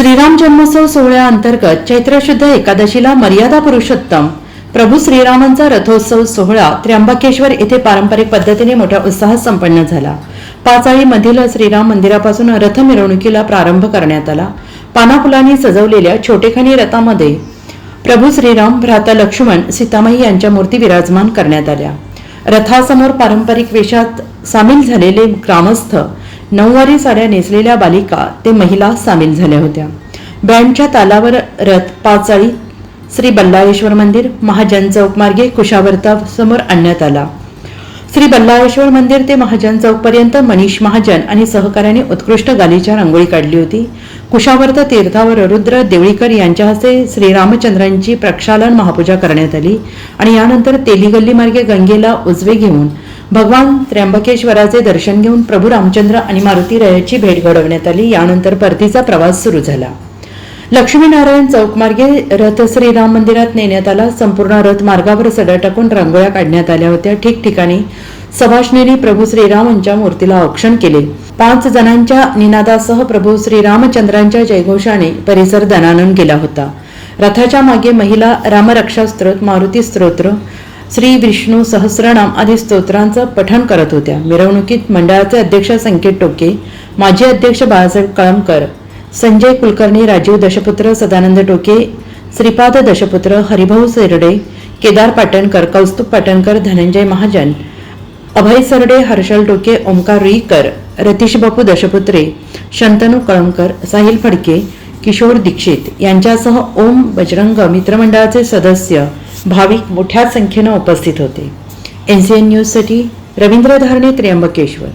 श्रीराम जन्मोत्सव सोहळ्याअंतर्गत चैत्र शुद्ध एकादशीला मर्यादा पुरुषोत्तम. प्रभू श्रीरामांचा रथोत्सव सोहळा त्र्यंबकेश्वर येथे पारंपरिक पद्धतीने मोठ्या उत्साहात संपन्न झाला. पाचाळीमधील श्रीराम मंदिरापासून रथ मिरवणुकीला प्रारंभ करण्यात आला. पानाफुलांनी सजवलेल्या छोटेखानी रथामध्ये प्रभू श्रीराम भ्राता लक्ष्मण सीतामाई यांच्या मूर्ती विराजमान करण्यात आल्या. रथासमोर पारंपरिक वेशात सामील झालेले ग्रामस्थ नऊवारी साड्या नेसलेल्या बालिका ते महिला सामील झाल्या होत्या. बँडच्या तालावर रथ पाचाळी श्री बल्लाळेश्वर मंदिर महाजन चौक मार्गे कुशावर्ता समोर आणण्यात आला. श्री बल्लाळेश्वर मंदिर ते महाजन चौक पर्यंत मनीष महाजन आणि सहकाऱ्यांनी उत्कृष्ट गालीच्या रांगोळी काढली होती. कुशावर्त तीर्थावर रुद्र देवळीकर यांच्या हस्ते श्रीरामचंद्रांची प्रक्षालन महापूजा करण्यात आली आणि यानंतर तेलीगल्ली मार्गे गंगेला उजवे घेऊन भगवान त्र्यंबकेश्वराचे दर्शन घेऊन प्रभू रामचंद्र आणि मारुती रयाची भेट घडवण्यात आली. यानंतर परतीचा प्रवास सुरू झाला. लक्ष्मीनारायण चौकमार्गे रथ श्रीराम मंदिरात नेण्यात आला. संपूर्ण रथ मार्गावर सडा टाकून रांगोळ्या काढण्यात आल्या होत्या. ठिकठिकाणी सभाषणींनी प्रभू श्रीराम यांच्या मूर्तीला औक्षण केले. पाच जणांच्या निनादासह प्रभू श्रीरामचंद्रांच्या जयघोषाने परिसर दणानून गेला होता. रथाच्या मागे महिला रामरक्षा स्त्रोत मारुती स्तोत्र श्री विष्णू सहस्रनाम आदी स्तोत्रांचं पठण करत होत्या. मिरवणुकीत मंडळाचे अध्यक्ष संकेत टोके माजी अध्यक्ष बाळासाहेब कळमकर संजय कुलकर्णी राजीव दशपुत्र सदानंद टोके श्रीपाद दशपुत्र हरिभाऊ सेरडे केदार पाटणकर कौस्तुभ पाटणकर धनंजय महाजन अभय सरडे हर्षल टोके ओमकार रुईकर रतीश बापू दशपुत्रे शंतनू कळमकर साहिल फडके किशोर दीक्षित यांच्यासह ओम बजरंग मित्रमंडळाचे सदस्य भाविक मोठ्या संख्येनं उपस्थित होते. एन सी एन न्यूजसाठी रवींद्र धारणे त्र्यंबकेश्वर.